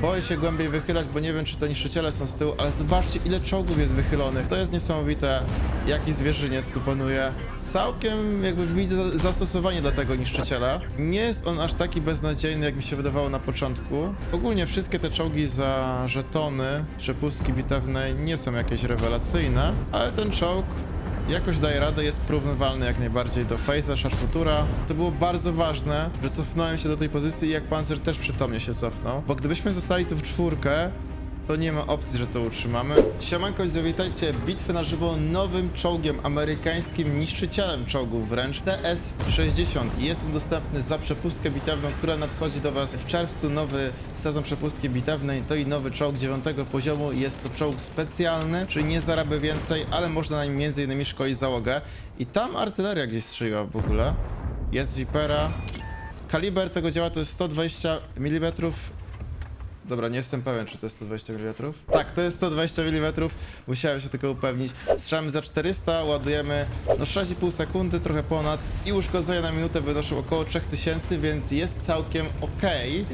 Boję się głębiej wychylać, bo nie wiem, czy te niszczyciele są z tyłu, ale zobaczcie, ile czołgów jest wychylonych. To jest niesamowite, jaki zwierzyniec tu panuje. Całkiem jakby widzę zastosowanie dla tego niszczyciela. Nie jest on aż taki beznadziejny, jak mi się wydawało na początku. Ogólnie wszystkie te czołgi za żetony, przepustki bitewne nie są jakieś rewelacyjne, ale ten czołg jakoś daje radę, jest porównywalny jak najbardziej do Face'a, Sharpfutura. To było bardzo ważne, że cofnąłem się do tej pozycji i jak Panzer też przytomnie się cofnął, bo gdybyśmy zostali tu w czwórkę, to nie ma opcji, że to utrzymamy. Siemanko i zawitajcie, bitwy na żywo nowym czołgiem, amerykańskim niszczycielem czołgów wręcz, TS-60. Jest on dostępny za przepustkę bitewną, która nadchodzi do Was w czerwcu, nowy sezon przepustki bitewnej, to i nowy czołg 9 poziomu. Jest to czołg specjalny, czyli nie zarabia więcej, ale można na nim innymi szkolić załogę. I tam artyleria gdzieś strzeliła w ogóle. Jest Vipera. Kaliber tego działa to jest 120 mm. Dobra, nie jestem pewien, czy to jest 120 mm. Tak, to jest 120 mm. Musiałem się tylko upewnić. Strzelamy za 400, ładujemy no 6,5 sekundy, trochę ponad i uszkodzenia na minutę wynoszą około 3000, więc jest całkiem ok.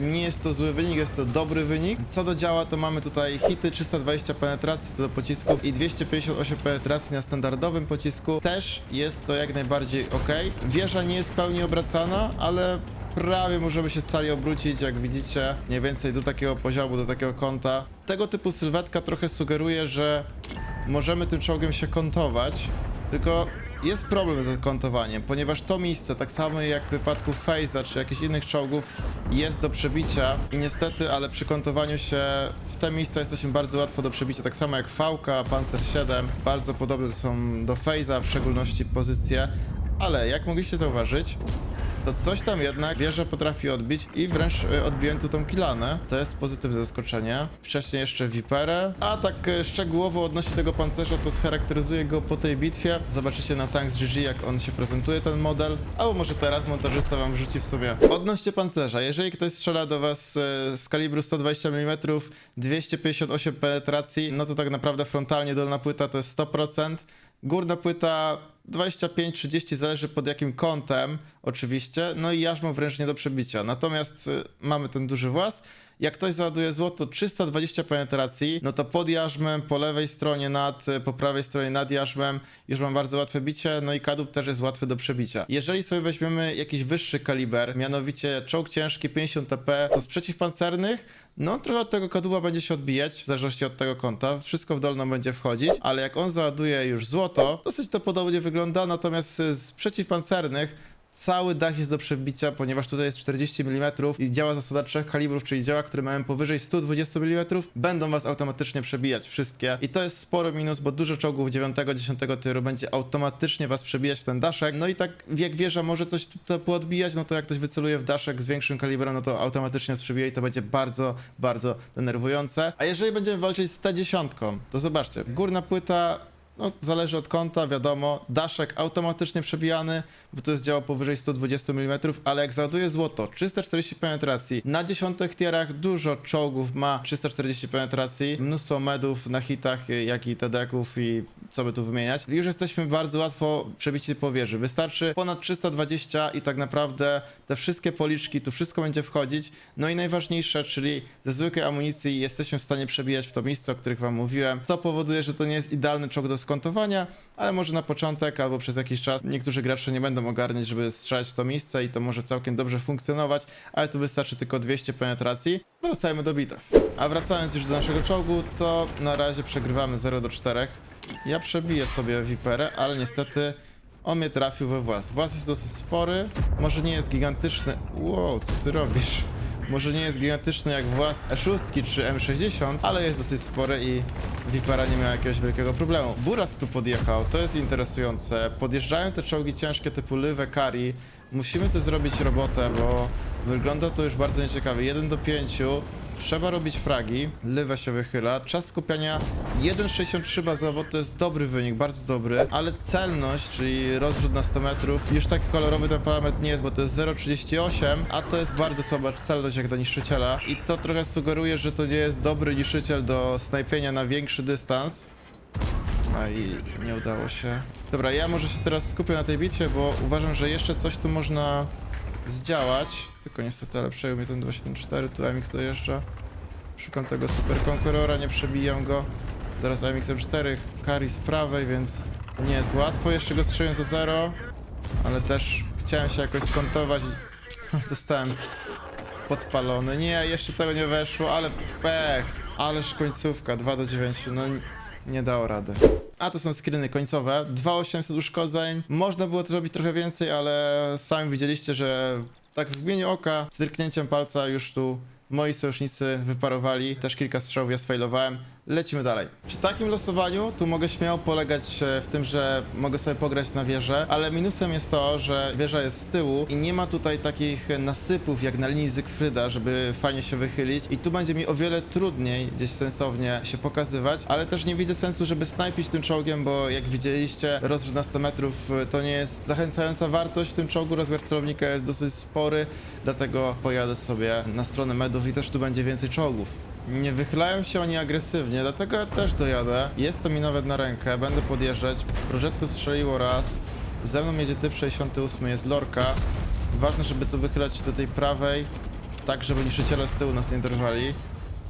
Nie jest to zły wynik, jest to dobry wynik. Co do działa, to mamy tutaj hity 320 penetracji co do pocisków i 258 penetracji na standardowym pocisku. Też jest to jak najbardziej ok. Wieża nie jest w pełni obracana, ale prawie możemy się scali obrócić, jak widzicie, mniej więcej do takiego poziomu, do takiego kąta. Tego typu sylwetka trochę sugeruje, że możemy tym czołgiem się kątować, tylko jest problem z kątowaniem, ponieważ to miejsce, tak samo jak w przypadku Faze'a czy jakichś innych czołgów, jest do przebicia i niestety, ale przy kątowaniu się w te miejsca jesteśmy bardzo łatwo do przebicia, tak samo jak Fałka, Panzer 7, bardzo podobne są do Faze'a, w szczególności pozycje, ale jak mogliście zauważyć, to coś tam jednak wieża potrafi odbić i wręcz y, odbiłem tu tą kilanę. To jest pozytywne zaskoczenie. Wcześniej jeszcze Viperę, a tak y, szczegółowo odnośnie tego pancerza to scharakteryzuję go po tej bitwie. Zobaczycie na Tanks GG jak on się prezentuje ten model, albo może teraz montażysta wam wrzuci w sobie. Odnośnie pancerza, jeżeli ktoś strzela do was y, z kalibru 120 mm, 258 penetracji, no to tak naprawdę frontalnie dolna płyta to jest 100%. Górna płyta 25-30 zależy pod jakim kątem, oczywiście. No i jarzmo wręcz nie do przebicia. Natomiast y, mamy ten duży włas. Jak ktoś załaduje złoto 320 penetracji, no to pod jarzmem, po lewej stronie nad, y, po prawej stronie nad jarzmem już mam bardzo łatwe bicie, no i kadłub też jest łatwy do przebicia. Jeżeli sobie weźmiemy jakiś wyższy kaliber, mianowicie czołg ciężki 50 TP, to z przeciwpancernych no, trochę od tego kadłuba będzie się odbijać, w zależności od tego kąta. Wszystko w dolną będzie wchodzić, ale jak on załaduje już złoto, dosyć to podobnie wygląda, natomiast z przeciwpancernych Cały dach jest do przebicia, ponieważ tutaj jest 40 mm i działa zasada trzech kalibrów, czyli działa, które mają powyżej 120 mm, będą was automatycznie przebijać wszystkie. I to jest sporo minus, bo dużo czołgów 9-10 tyru będzie automatycznie was przebijać w ten daszek. No i tak jak wieża może coś tu poodbijać, no to jak ktoś wyceluje w daszek z większym kalibrem, no to automatycznie nas przebije i to będzie bardzo, bardzo denerwujące. A jeżeli będziemy walczyć z T10, to zobaczcie, górna płyta no, zależy od kąta, wiadomo. Daszek automatycznie przebijany, bo to jest działo powyżej 120 mm, ale jak załaduje złoto, 340 penetracji, na dziesiątych tierach dużo czołgów ma 340 penetracji, mnóstwo medów na hitach, jak i TD-ków i co by tu wymieniać. Już jesteśmy bardzo łatwo przebici po wieży. Wystarczy ponad 320 i tak naprawdę te wszystkie policzki, tu wszystko będzie wchodzić. No i najważniejsze, czyli ze zwykłej amunicji jesteśmy w stanie przebijać w to miejsce, o których wam mówiłem, co powoduje, że to nie jest idealny czołg do skontowania, ale może na początek albo przez jakiś czas niektórzy gracze nie będą ogarniać, żeby strzelać w to miejsce i to może całkiem dobrze funkcjonować, ale tu wystarczy tylko 200 penetracji. Wracajmy do bitew. A wracając już do naszego czołgu, to na razie przegrywamy 0 do 4. Ja przebiję sobie Viperę, ale niestety on mnie trafił we włas. Włas jest dosyć spory, może nie jest gigantyczny. Wow, co ty robisz? Może nie jest gigantyczny jak włas E6 czy M60, ale jest dosyć spory i Vipera nie miała jakiegoś wielkiego problemu. Buras tu podjechał, to jest interesujące. Podjeżdżają te czołgi ciężkie typu Lywe, Kari. Musimy tu zrobić robotę, bo wygląda to już bardzo nieciekawie. 1 do 5. Trzeba robić fragi, Lywe się wychyla, czas skupiania 1,63 bazowo to jest dobry wynik, bardzo dobry, ale celność, czyli rozrzut na 100 metrów, już taki kolorowy ten parametr nie jest, bo to jest 0,38, a to jest bardzo słaba celność jak do niszczyciela i to trochę sugeruje, że to nie jest dobry niszczyciel do snajpienia na większy dystans. A i nie udało się. Dobra, ja może się teraz skupię na tej bitwie, bo uważam, że jeszcze coś tu można zdziałać. Tylko niestety, ale przejął mnie ten 274, tu MX dojeżdża. Szukam tego super konkurora, nie przebijam go. Zaraz AMX-4, Kari z prawej, więc nie jest łatwo. Jeszcze go strzeliłem za zero, ale też chciałem się jakoś skontować. Zostałem podpalony. Nie, jeszcze tego nie weszło, ale pech. Ależ końcówka, 2 do 9, no nie dało rady. A to są screeny końcowe, 2800 uszkodzeń. Można było to zrobić trochę więcej, ale sami widzieliście, że tak w imieniu oka, z drgnięciem palca już tu moi sojusznicy wyparowali. Też kilka strzałów ja sfailowałem. Lecimy dalej. Przy takim losowaniu tu mogę śmiało polegać e, w tym, że mogę sobie pograć na wieżę, ale minusem jest to, że wieża jest z tyłu i nie ma tutaj takich nasypów jak na linii Zygfryda, żeby fajnie się wychylić i tu będzie mi o wiele trudniej gdzieś sensownie się pokazywać, ale też nie widzę sensu, żeby snajpić tym czołgiem, bo jak widzieliście, rozrzut na 100 metrów e, to nie jest zachęcająca wartość w tym czołgu, rozmiar celownika jest dosyć spory, dlatego pojadę sobie na stronę medów i też tu będzie więcej czołgów. Nie wychylają się oni agresywnie, dlatego ja też dojadę. Jest to mi nawet na rękę, będę podjeżdżać. Progetto strzeliło raz. Ze mną jedzie typ 68, jest Lorka. Ważne, żeby tu wychylać się do tej prawej, tak żeby niszczyciele z tyłu nas nie dorwali.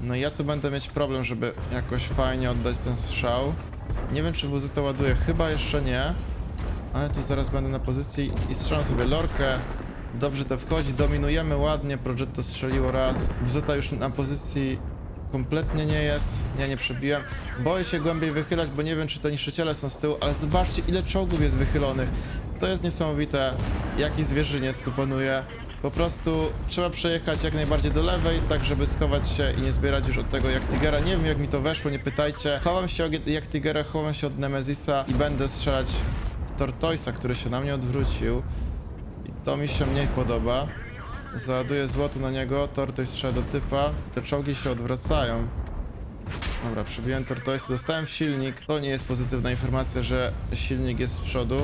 No i ja tu będę mieć problem, żeby jakoś fajnie oddać ten strzał. Nie wiem, czy WZ to ładuje, chyba jeszcze nie. Ale tu zaraz będę na pozycji i strzelam sobie Lorkę. Dobrze to wchodzi, dominujemy ładnie, Progetto strzeliło raz. WZ już na pozycji kompletnie nie jest, ja nie przebiłem. Boję się głębiej wychylać, bo nie wiem, czy te niszczyciele są z tyłu, ale zobaczcie, ile czołgów jest wychylonych. To jest niesamowite, jaki zwierzyniec tu panuje. Po prostu trzeba przejechać jak najbardziej do lewej, tak żeby schować się i nie zbierać już od tego jak Tigera. Nie wiem jak mi to weszło, nie pytajcie. Chowam się jak Tigera, chowam się od Nemezisa i będę strzelać w Tortoisa, który się na mnie odwrócił. I to mi się mniej podoba. Załaduję złoto na niego, tortoise strzela do typa. Te czołgi się odwracają. Dobra, przybiłem tortoise, dostałem silnik. To nie jest pozytywna informacja, że silnik jest z przodu.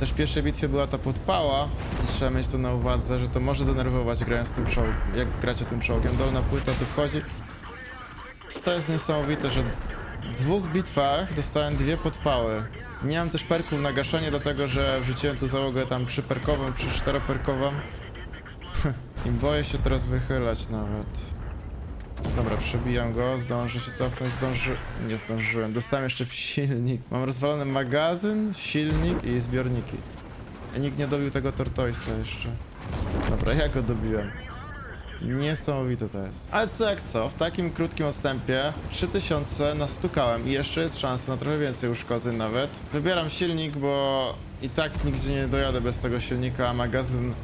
Też w pierwszej bitwie była ta podpała. Trzeba mieć to na uwadze, że to może denerwować grając tym czołgiem, jak gracie tym czołgiem. Dolna płyta tu wchodzi. To jest niesamowite, że w dwóch bitwach dostałem dwie podpały. Nie mam też perków na gaszenie, dlatego że wrzuciłem tu załogę tam 3-perkową, czteroperkową. Im boję się teraz wychylać nawet. Dobra, przebijam go, zdążę się cofnąć, zdąży... Nie zdążyłem, dostałem jeszcze w silnik. Mam rozwalony magazyn, silnik i zbiorniki. I nikt nie dobił tego tortoisa jeszcze. Dobra, ja go dobiłem. Niesamowite to jest. Ale co jak co, w takim krótkim odstępie 3000 nastukałem i jeszcze jest szansa na trochę więcej uszkodzeń nawet. Wybieram silnik, bo i tak nigdzie nie dojadę bez tego silnika, a magazyn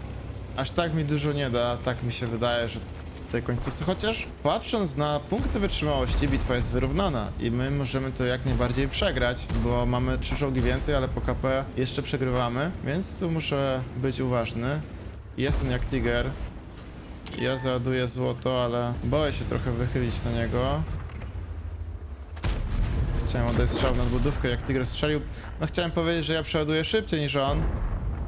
aż tak mi dużo nie da, tak mi się wydaje, że tej końcówce. Chociaż patrząc na punkty wytrzymałości, bitwa jest wyrównana i my możemy to jak najbardziej przegrać, bo mamy trzy czołgi więcej, ale po KP jeszcze przegrywamy, więc tu muszę być uważny. Jestem jak Tiger. Ja załaduję złoto, ale boję się trochę wychylić na niego. Chciałem oddać strzał na budówkę, jak Tiger strzelił. No chciałem powiedzieć, że ja przeładuję szybciej niż on,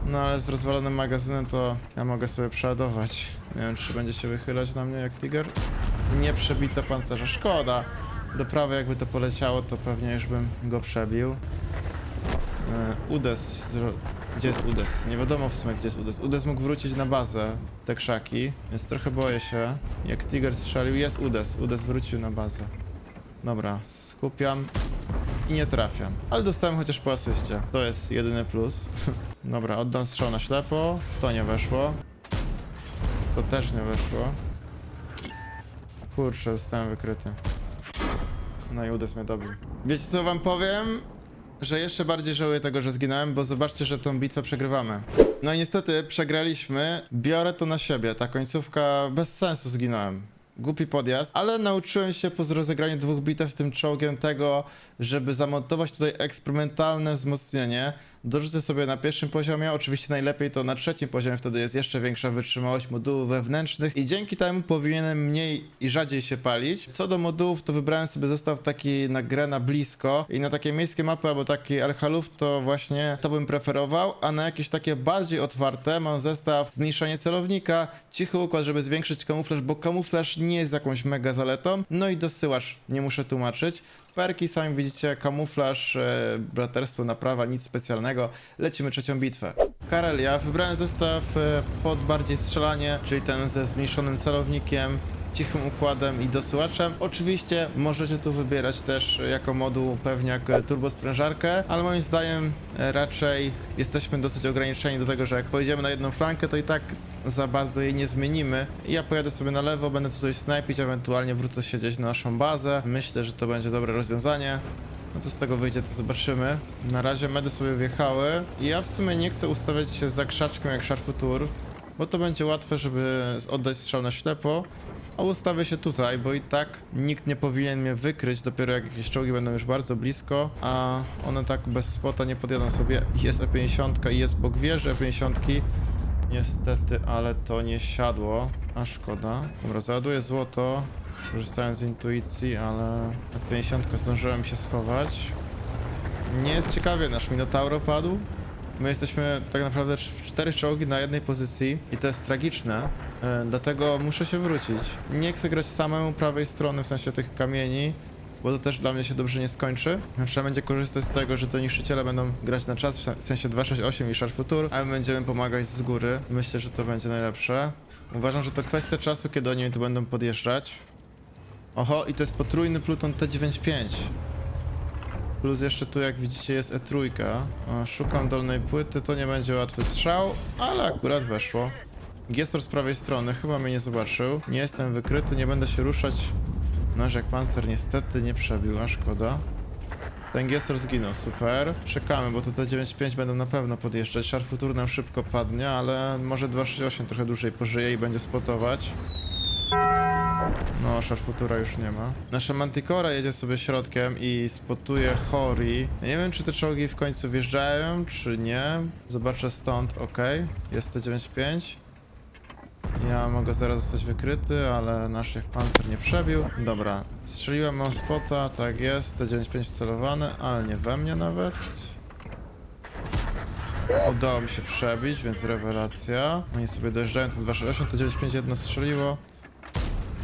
no ale z rozwalonym magazynem to ja mogę sobie przeładować. Nie wiem, czy będzie się wychylać na mnie jak Tiger. Nie przebito pancerza, szkoda. Do prawej jakby to poleciało, to pewnie już bym go przebił. E, Udes, gdzie jest Udes? Nie wiadomo w sumie gdzie jest Udes. Udes mógł wrócić na bazę, te krzaki, więc trochę boję się. Jak Tiger strzelił, jest Udes. Udes wrócił na bazę. Dobra, skupiam i nie trafiam. Ale dostałem chociaż po asyście. To jest jedyny plus. Dobra, oddam strzał na ślepo. To nie weszło. To też nie weszło. Kurczę, zostałem wykryty. No i udes mnie dobił. Wiecie co wam powiem? Że jeszcze bardziej żałuję tego, że zginąłem, bo zobaczcie, że tą bitwę przegrywamy. No i niestety przegraliśmy. Biorę to na siebie. Ta końcówka bez sensu zginąłem. Głupi podjazd, ale nauczyłem się po rozegraniu dwóch bitew tym czołgiem tego, żeby zamontować tutaj eksperymentalne wzmocnienie. Dorzucę sobie na pierwszym poziomie, oczywiście najlepiej to na trzecim poziomie, wtedy jest jeszcze większa wytrzymałość modułów wewnętrznych. I dzięki temu powinienem mniej i rzadziej się palić. Co do modułów, to wybrałem sobie zestaw taki na grę na blisko. I na takie miejskie mapy albo taki Alchalów to właśnie to bym preferował, a na jakieś takie bardziej otwarte mam zestaw zmniejszanie celownika, cichy układ, żeby zwiększyć kamuflaż, bo kamuflaż nie jest jakąś mega zaletą, no i dosyłacz, nie muszę tłumaczyć. Perki, sami widzicie, kamuflaż, e, braterstwo, naprawa, nic specjalnego. Lecimy trzecią bitwę. Karel, ja wybrałem zestaw e, pod bardziej strzelanie, czyli ten ze zmniejszonym celownikiem. cichym układem i dosyłaczem. Oczywiście możecie tu wybierać też jako moduł pewniak e, turbosprężarkę, ale moim zdaniem e, raczej jesteśmy dosyć ograniczeni do tego, że jak pojedziemy na jedną flankę, to i tak za bardzo jej nie zmienimy. Ja pojadę sobie na lewo, będę tu coś snajpić, ewentualnie wrócę siedzieć na naszą bazę. Myślę, że to będzie dobre rozwiązanie. No co z tego wyjdzie, to zobaczymy. Na razie medy sobie wjechały ja w sumie nie chcę ustawiać się za krzaczkiem jak Szarfutur, bo to będzie łatwe, żeby oddać strzał na ślepo. A ustawię się tutaj, bo i tak nikt nie powinien mnie wykryć, dopiero jak jakieś czołgi będą już bardzo blisko, a one tak bez spota nie podjadą sobie. Jest E50 i jest bok wieży E50. Niestety, ale to nie siadło, a szkoda. Dobra, załaduję złoto, korzystając z intuicji, ale E50 zdążyłem się schować. Nie jest ciekawie, nasz Minotauro padł. My jesteśmy tak naprawdę cz- cztery czołgi na jednej pozycji i to jest tragiczne, e, dlatego muszę się wrócić. Nie chcę grać samemu prawej strony, w sensie tych kamieni, bo to też dla mnie się dobrze nie skończy. Trzeba będzie korzystać z tego, że to niszczyciele będą grać na czas, w se- w sensie 268 i Charge Futur, a my będziemy pomagać z góry. Myślę, że to będzie najlepsze. Uważam, że to kwestia czasu, kiedy oni tu będą podjeżdżać. Oho, i to jest potrójny Pluton T95. Plus jeszcze tu, jak widzicie, jest E3. O, Szukam dolnej płyty, to nie będzie łatwy strzał, ale akurat weszło. Giestor z prawej strony, chyba mnie nie zobaczył. Nie jestem wykryty, nie będę się ruszać. Jak pancer niestety nie przebił, a szkoda. Ten Giestor zginął, super. Czekamy, bo to te 9.5 będą na pewno podjeżdżać. Szar Futur nam szybko padnie, ale może 268 trochę dłużej pożyje i będzie spotować. No, Futura już nie ma. Nasza Manticora jedzie sobie środkiem i spotuje Hori. Nie wiem, czy te czołgi w końcu wjeżdżają, czy nie. Zobaczę stąd, ok. Jest T95. Ja mogę zaraz zostać wykryty, ale nasz jak pancer nie przebił. Dobra, strzeliłem mam spota, tak jest. T95 celowany, ale nie we mnie nawet. Udało mi się przebić, więc rewelacja. Oni sobie dojeżdżają, to 268, to 95 jedno strzeliło.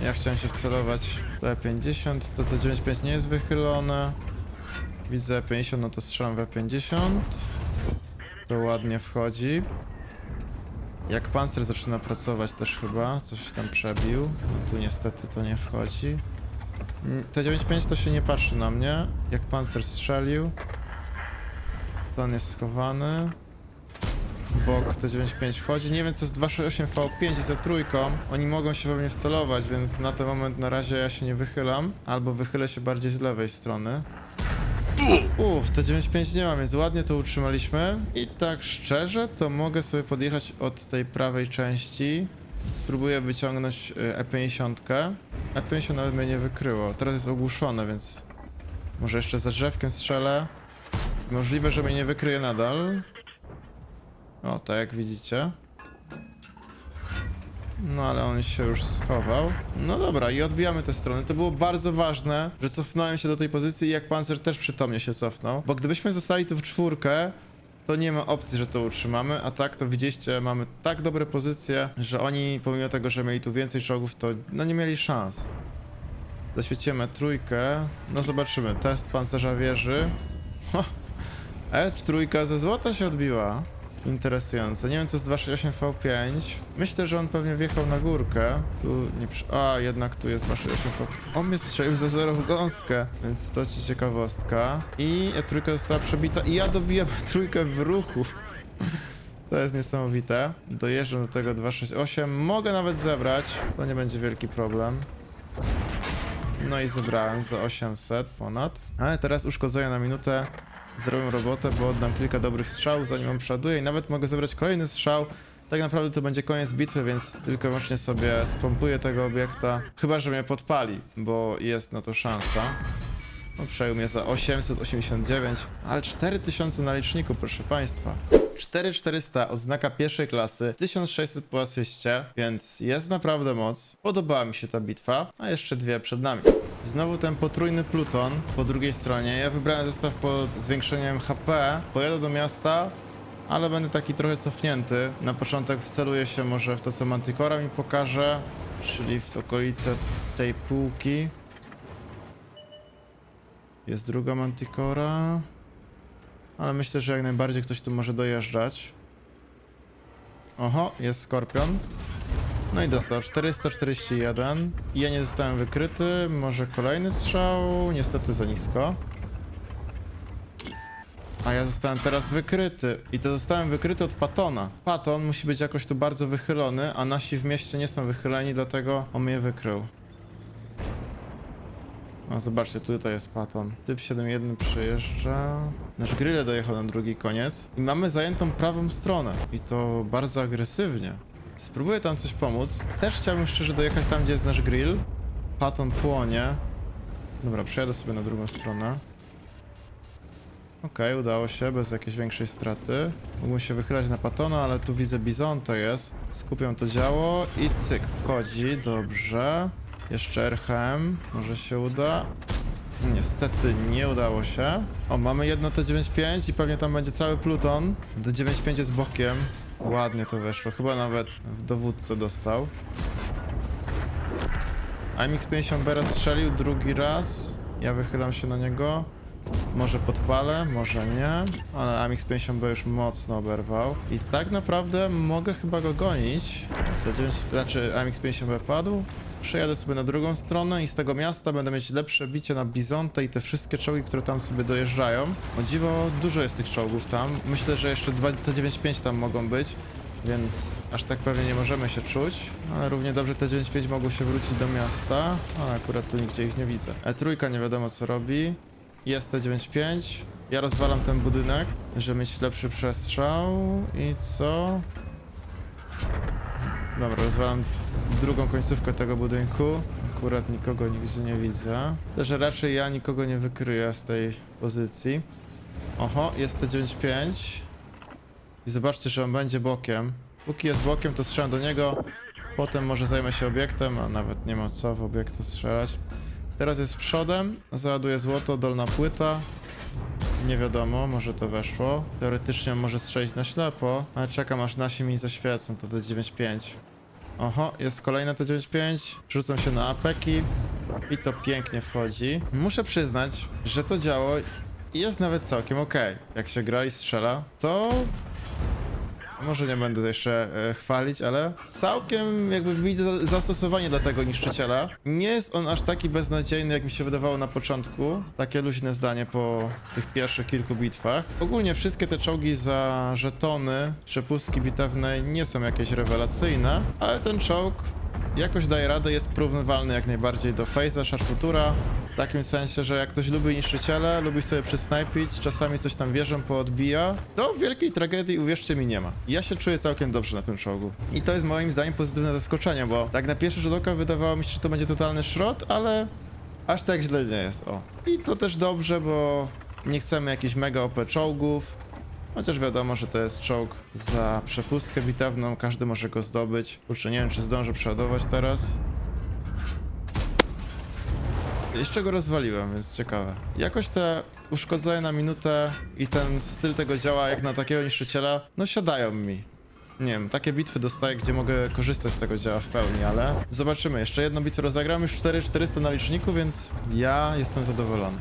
Ja chciałem się wcelować w T50, to T95 nie jest wychylone. Widzę 50, no to strzelam w 50. To ładnie wchodzi. Jak pancer zaczyna pracować też chyba, coś tam przebił. Tu niestety to nie wchodzi. Mm, T95 to się nie patrzy na mnie. Jak pancer strzelił. To on jest schowany. Bok T95 wchodzi. Nie wiem co jest 268 V5 za trójką. Oni mogą się we mnie wcelować, więc na ten moment na razie ja się nie wychylam. Albo wychylę się bardziej z lewej strony. Uff, T95 nie mam, więc ładnie to utrzymaliśmy. I tak szczerze, to mogę sobie podjechać od tej prawej części. Spróbuję wyciągnąć y, E50. E50 nawet mnie nie wykryło. Teraz jest ogłuszone, więc może jeszcze za drzewkiem strzelę. Możliwe, że mnie nie wykryje nadal. O, tak jak widzicie. No ale on się już schował. No dobra, i odbijamy te strony. To było bardzo ważne, że cofnąłem się do tej pozycji i jak pancer też przytomnie się cofnął. Bo gdybyśmy zostali tu w czwórkę, to nie ma opcji, że to utrzymamy, a tak to widzieliście, mamy tak dobre pozycje, że oni pomimo tego, że mieli tu więcej czołgów, to no nie mieli szans. Zaświecimy trójkę. No zobaczymy. Test pancerza wieży. Ho. E3 ze złota się odbiła. Interesujące. Nie wiem co jest 268 V5. Myślę, że on pewnie wjechał na górkę. Tu nie przy... A, jednak tu jest 268 V5. On mnie strzelił za zero w gąskę, więc to ci ciekawostka. I E3 została przebita i ja dobijam trójkę w ruchu. To jest niesamowite. Dojeżdżam do tego 268. Mogę nawet zebrać. To nie będzie wielki problem. No i zebrałem za 800 ponad. Ale teraz uszkodzenia na minutę zrobię robotę, bo oddam kilka dobrych strzałów, zanim on przeładuje i nawet mogę zebrać kolejny strzał. Tak naprawdę to będzie koniec bitwy, więc tylko i wyłącznie sobie spompuję tego obiekta. Chyba, że mnie podpali, bo jest na to szansa. No, przejął mnie za 889, ale 4000 na liczniku, proszę państwa. 4400 oznaka pierwszej klasy, 1600 po asyście, więc jest naprawdę moc. Podobała mi się ta bitwa, a jeszcze dwie przed nami. Znowu ten potrójny Pluton po drugiej stronie. Ja wybrałem zestaw pod zwiększeniem HP. Pojadę do miasta, ale będę taki trochę cofnięty. Na początek wceluję się może w to, co Manticora mi pokaże, czyli w okolice tej półki. Jest druga Manticora. Ale myślę, że jak najbardziej ktoś tu może dojeżdżać. Oho, jest Skorpion. No i dostał 441. I ja nie zostałem wykryty. Może kolejny strzał? Niestety za nisko. A ja zostałem teraz wykryty. I to zostałem wykryty od Patona. Paton musi być jakoś tu bardzo wychylony, a nasi w mieście nie są wychyleni, dlatego on mnie wykrył. No zobaczcie, tutaj jest Paton. Typ 7.1 przyjeżdża. Nasz grille dojechał na drugi koniec. I mamy zajętą prawą stronę. I to bardzo agresywnie. Spróbuję tam coś pomóc. Też chciałbym szczerze dojechać tam, gdzie jest nasz grill. Paton płonie. Dobra, przejadę sobie na drugą stronę. Okej, udało się, bez jakiejś większej straty. Mógłbym się wychylać na Patona, ale tu widzę Bizonto jest. Skupiam to działo i cyk, wchodzi, dobrze. Jeszcze RHM, może się uda. Niestety nie udało się. O, mamy jedno T95 i pewnie tam będzie cały pluton. T95 jest bokiem. Ładnie to weszło, chyba nawet w dowódcę dostał. IMX 50 Bera strzelił drugi raz. Ja wychylam się na niego. Może podpalę, może nie, ale Amix 50B już mocno oberwał. I tak naprawdę mogę chyba go gonić. Te 9, znaczy Amix 50B padł. Przejadę sobie na drugą stronę i z tego miasta będę mieć lepsze bicie na Bizonte i te wszystkie czołgi, które tam sobie dojeżdżają. O dziwo, dużo jest tych czołgów tam. Myślę, że jeszcze dwa T95 tam mogą być. Więc aż tak pewnie nie możemy się czuć, ale równie dobrze T95 mogą się wrócić do miasta, ale akurat tu nigdzie ich nie widzę. E3 nie wiadomo co robi. Jest T95. Ja rozwalam ten budynek, żeby mieć lepszy przestrzał. I co? Dobra, rozwalam drugą końcówkę tego budynku. Akurat nikogo nigdzie nie widzę. Też raczej ja nikogo nie wykryję z tej pozycji. Oho, jest T95. I zobaczcie, że on będzie bokiem. Póki jest bokiem, to strzelam do niego. Potem może zajmę się obiektem, a nawet nie ma co w obiekty strzelać. Teraz jest przodem, załaduje złoto, dolna płyta. Nie wiadomo, może to weszło. Teoretycznie może strzelić na ślepo, ale czekam aż nasi mi zaświecą, to D95. Oho, jest kolejne T95, rzucą się na apeki i to pięknie wchodzi. Muszę przyznać, że to działo jest nawet całkiem ok. Jak się gra i strzela, to może nie będę jeszcze e, chwalić, ale całkiem jakby widzę zastosowanie dla tego niszczyciela. Nie jest on aż taki beznadziejny, jak mi się wydawało na początku. Takie luźne zdanie po tych pierwszych kilku bitwach. Ogólnie wszystkie te czołgi za żetony, przepustki bitewne nie są jakieś rewelacyjne, ale ten czołg jakoś daje radę, jest porównywalny jak najbardziej do Face'a, Sharpfutura. Takim sensie, że jak ktoś lubi niszczyciele, lubi sobie przysnajpić, czasami coś tam wieżą poodbija, to wielkiej tragedii, uwierzcie mi, nie ma. Ja się czuję całkiem dobrze na tym czołgu. I to jest moim zdaniem pozytywne zaskoczenie, bo tak na pierwszy rzut oka wydawało mi się, że to będzie totalny szrot, ale aż tak źle nie jest, o. I to też dobrze, bo nie chcemy jakichś mega OP czołgów, Chociaż wiadomo, że to jest czołg za przepustkę bitewną, każdy może go zdobyć. Kurczę, nie wiem, czy zdążę przeładować teraz. Jeszcze go rozwaliłem, więc ciekawe. Jakoś te uszkodzenia na minutę i ten styl tego działa jak na takiego niszczyciela, no siadają mi. Nie wiem, takie bitwy dostaję, gdzie mogę korzystać z tego działa w pełni, ale zobaczymy. Jeszcze jedną bitwę rozegram, już 4400 na liczniku, więc ja jestem zadowolony.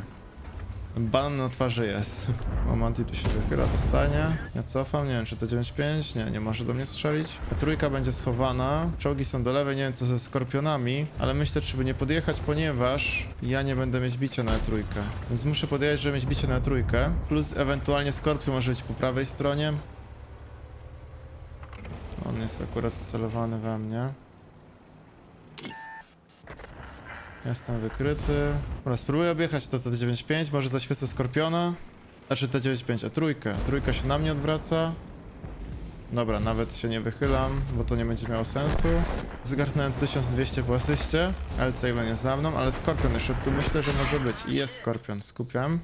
Ban na twarzy jest. Moment i tu się wychyla, dostanie. Ja cofam, nie wiem czy to 9.5, nie, nie może do mnie strzelić. Trójka będzie schowana, czołgi są do lewej, nie wiem co ze skorpionami, ale myślę, żeby nie podjechać, ponieważ ja nie będę mieć bicia na trójkę. Więc muszę podjechać, żeby mieć bicie na trójkę. Plus ewentualnie skorpion może być po prawej stronie. On jest akurat celowany we mnie. Jestem wykryty. Dobra, spróbuję objechać to T95, może zaświecę Skorpiona. Znaczy T95, a trójkę. Trójka się na mnie odwraca. Dobra, nawet się nie wychylam, bo to nie będzie miało sensu. Zgarnąłem 1200 po asyście. LC1 jest za mną, ale Skorpion jeszcze tu myślę, że może być. I jest Skorpion, skupiam.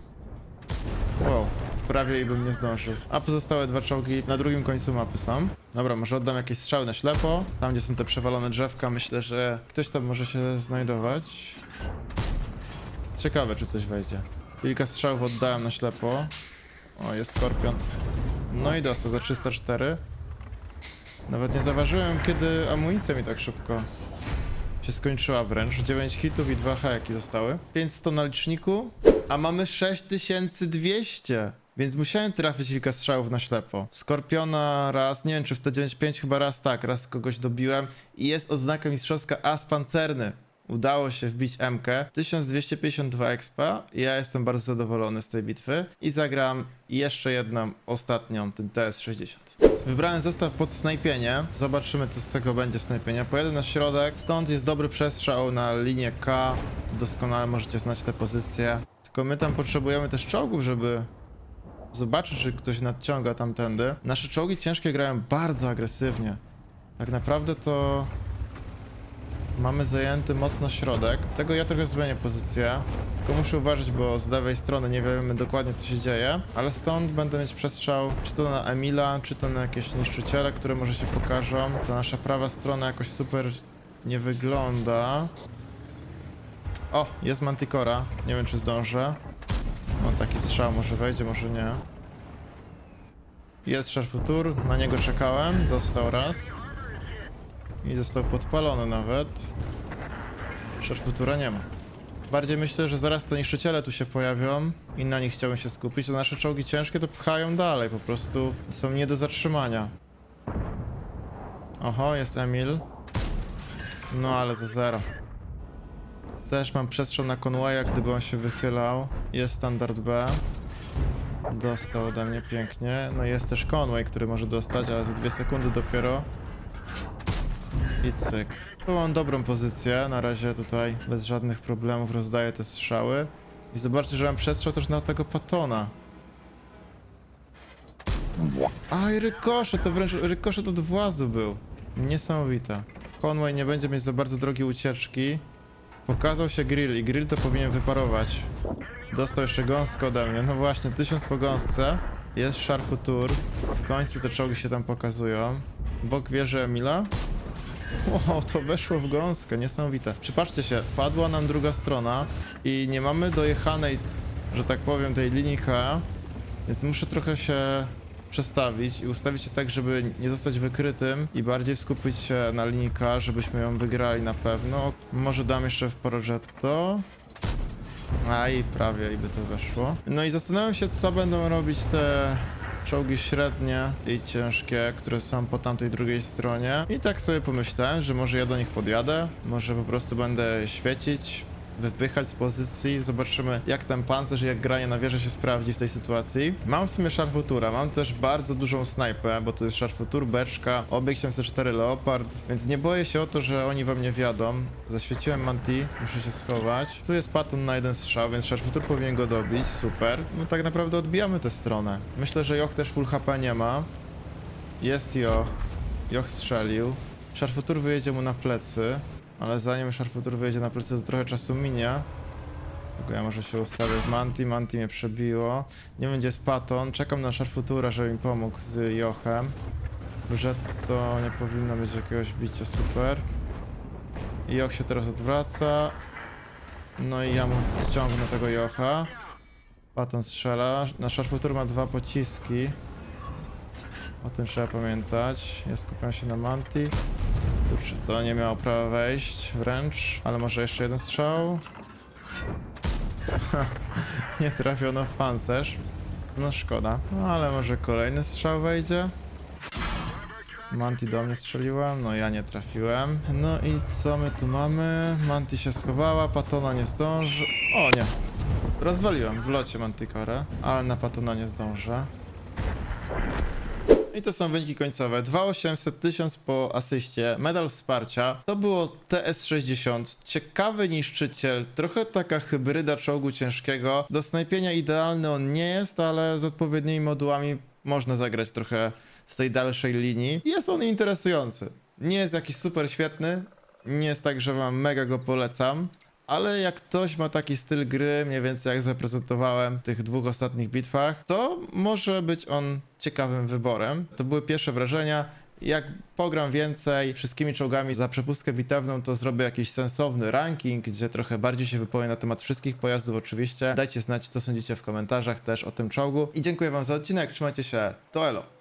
Wow, prawie i bym nie zdążył. A pozostałe dwa czołgi na drugim końcu mapy są. Dobra, może oddam jakieś strzały na ślepo. Tam, gdzie są te przewalone drzewka, myślę, że ktoś tam może się znajdować. Ciekawe, czy coś wejdzie. Kilka strzałów oddałem na ślepo. O, jest skorpion. No i dostał za 304. Nawet nie zauważyłem, kiedy amunicja mi tak szybko się skończyła wręcz. 9 hitów i 2 heki zostały. 500 na liczniku, a mamy 6200. Więc musiałem trafić kilka strzałów na ślepo. Skorpiona raz, nie wiem czy w T95 chyba raz tak, raz kogoś dobiłem i jest oznaka mistrzowska as pancerny. Udało się wbić MK. 1252 expa. Ja jestem bardzo zadowolony z tej bitwy. I zagram jeszcze jedną, ostatnią, ten TS60. Wybrałem zestaw pod snajpienie. Zobaczymy, co z tego będzie snajpienia. Pojadę na środek. Stąd jest dobry przestrzał na linię K. Doskonale możecie znać te pozycje. Tylko my tam potrzebujemy też czołgów, żeby zobaczyć, czy ktoś nadciąga tamtędy. Nasze czołgi ciężkie grają bardzo agresywnie. Tak naprawdę to mamy zajęty mocno środek. Tego ja trochę zmienię pozycję. Tylko muszę uważać, bo z lewej strony nie wiemy dokładnie co się dzieje. Ale stąd będę mieć przestrzał czy to na Emila, czy to na jakieś niszczyciele, które może się pokażą. Ta nasza prawa strona jakoś super nie wygląda. O, jest Manticora. Nie wiem czy zdążę. Mam taki strzał, może wejdzie, może nie. Jest szarfutur, na niego czekałem, dostał raz. I został podpalony nawet. Szarfutura nie ma. Bardziej myślę, że zaraz to niszczyciele tu się pojawią i na nich chciałbym się skupić. To nasze czołgi ciężkie to pchają dalej, po prostu są nie do zatrzymania. Oho, jest Emil. No ale za zero. Też mam przestrzał na Conwaya, gdyby on się wychylał. Jest standard B. Dostał ode mnie pięknie. No jest też Conway, który może dostać, ale za dwie sekundy dopiero. I cyk. Tu mam dobrą pozycję, na razie tutaj bez żadnych problemów rozdaję te strzały. I zobaczcie, że mam przestrzał też na tego Patona. Aj, rykoszet, to wręcz rykoszet od włazu był. Niesamowite. Conway nie będzie mieć za bardzo drogiej ucieczki. Pokazał się grill i grill to powinien wyparować. Dostał jeszcze gąskę ode mnie. No właśnie, tysiąc po gąsce. Jest Sharfutur. W końcu te czołgi się tam pokazują. Bok wieży Emila. Wow, to weszło w gąskę, niesamowite. Przypatrzcie się, padła nam druga strona i nie mamy dojechanej, że tak powiem, tej linii K, więc muszę trochę się przestawić i ustawić się tak, żeby nie zostać wykrytym i bardziej skupić się na linii K, żebyśmy ją wygrali na pewno. Może dam jeszcze w Progetto. A i prawie by to weszło. No i zastanawiam się, co będą robić te czołgi średnie i ciężkie, które są po tamtej drugiej stronie. I tak sobie pomyślałem, że może ja do nich podjadę, może po prostu będę świecić, wypychać z pozycji, zobaczymy jak ten pancerz i jak granie na wieży się sprawdzi w tej sytuacji. Mam w sumie szarfutura, mam też bardzo dużą snajpę, bo to jest szarfutur, beczka, obieg 74 Leopard, więc nie boję się o to, że oni we mnie wiadą. Zaświeciłem Manti, muszę się schować. Tu jest paton na jeden strzał, więc szarfutur powinien go dobić, super. No tak naprawdę odbijamy tę stronę. Myślę, że Joch też full HP nie ma. Jest Joch. Joch strzelił. Szarfutur wyjedzie mu na plecy. Ale zanim Sharpfutur wyjedzie na plecy, to trochę czasu minie. Tylko ja może się ustawię w Manti, Manti mnie przebiło. Nie będzie z Paton, czekam na Sharpfutura, żeby mi pomógł z Jochem. To nie powinno być jakiegoś bicia, super. Joch się teraz odwraca. No i ja mu ściągnę tego Jocha. Paton strzela. Na Sharpfutur ma dwa pociski. O tym trzeba pamiętać. Ja skupiam się na Manti. Kurczę, to nie miało prawa wejść wręcz, ale może jeszcze jeden strzał? nie trafiono w pancerz. No szkoda. No ale może kolejny strzał wejdzie? Manti do mnie strzeliła, no ja nie trafiłem. No i co my tu mamy? Manti się schowała, Patona nie zdąży. O nie! Rozwaliłem w locie Manticore, ale na Patona nie zdążę. I to są wyniki końcowe. 2800, 1000 po asyście, medal wsparcia. To było TS60. Ciekawy niszczyciel, trochę taka hybryda czołgu ciężkiego. Do snajpienia idealny on nie jest, ale z odpowiednimi modułami można zagrać trochę z tej dalszej linii. Jest on interesujący. Nie jest jakiś super świetny, nie jest tak, że wam mega go polecam. Ale jak ktoś ma taki styl gry, mniej więcej jak zaprezentowałem w tych dwóch ostatnich bitwach, to może być on ciekawym wyborem. To były pierwsze wrażenia. Jak pogram więcej wszystkimi czołgami za przepustkę bitewną, to zrobię jakiś sensowny ranking, gdzie trochę bardziej się wypowiem na temat wszystkich pojazdów oczywiście. Dajcie znać, co sądzicie w komentarzach też o tym czołgu. I dziękuję wam za odcinek, trzymajcie się, to elo!